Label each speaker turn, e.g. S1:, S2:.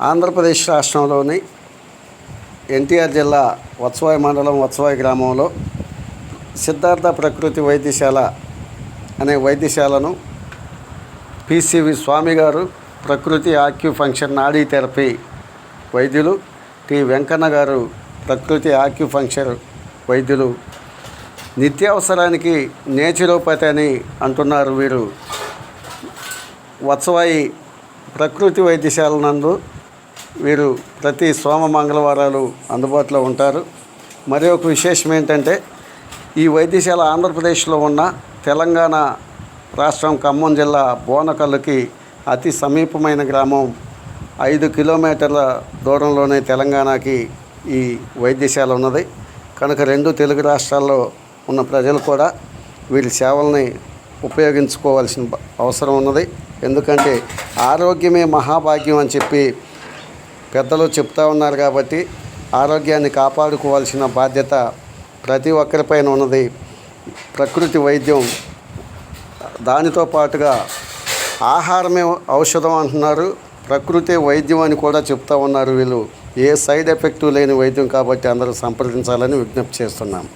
S1: ఆంధ్రప్రదేశ్ రాష్ట్రంలోని ఎన్టీఆర్ జిల్లా వత్సవాయి మండలం వత్సవాయి గ్రామంలో సిద్ధార్థ ప్రకృతి వైద్యశాల అనే వైద్యశాలను పిసివి స్వామి గారు ప్రకృతి ఆక్యుఫంక్షన్ నాడీ థెరపీ వైద్యులు టి వెంకన్న గారు ప్రకృతి ఆక్యుఫంక్షన్ వైద్యులు. నిత్యావసరానికి నేచురోపతి అని అంటున్నారు వీరు. వత్సవాయి ప్రకృతి వైద్యశాల నందు వీరు ప్రతి సోమ మంగళవారాలు అందుబాటులో ఉంటారు. మరి ఒక విశేషం ఏంటంటే ఈ వైద్యశాల ఆంధ్రప్రదేశ్లో ఉన్న తెలంగాణ రాష్ట్రం ఖమ్మం జిల్లా బోనకల్లుకి అతి సమీపమైన గ్రామం ఐదు కిలోమీటర్ల దూరంలోనే తెలంగాణకి ఈ వైద్యశాల ఉన్నది. కనుక రెండు తెలుగు రాష్ట్రాల్లో ఉన్న ప్రజలు కూడా వీరి సేవల్ని ఉపయోగించుకోవాల్సిన అవసరం ఉన్నది. ఎందుకంటే ఆరోగ్యమే మహాభాగ్యం అని చెప్పి పెద్దలు చెప్తా ఉన్నారు కాబట్టి ఆరోగ్యాన్ని కాపాడుకోవాల్సిన బాధ్యత ప్రతి ఒక్కరిపైన ఉన్నది. ప్రకృతి వైద్యం దానితో పాటుగా ఆహారమే ఔషధం అంటున్నారు. ప్రకృతి వైద్యం అని కూడా చెప్తా ఉన్నారు వీళ్ళు. ఏ సైడ్ ఎఫెక్ట్ లేని వైద్యం కాబట్టి అందరూ సంప్రదించాలని విజ్ఞప్తి చేస్తున్నాం.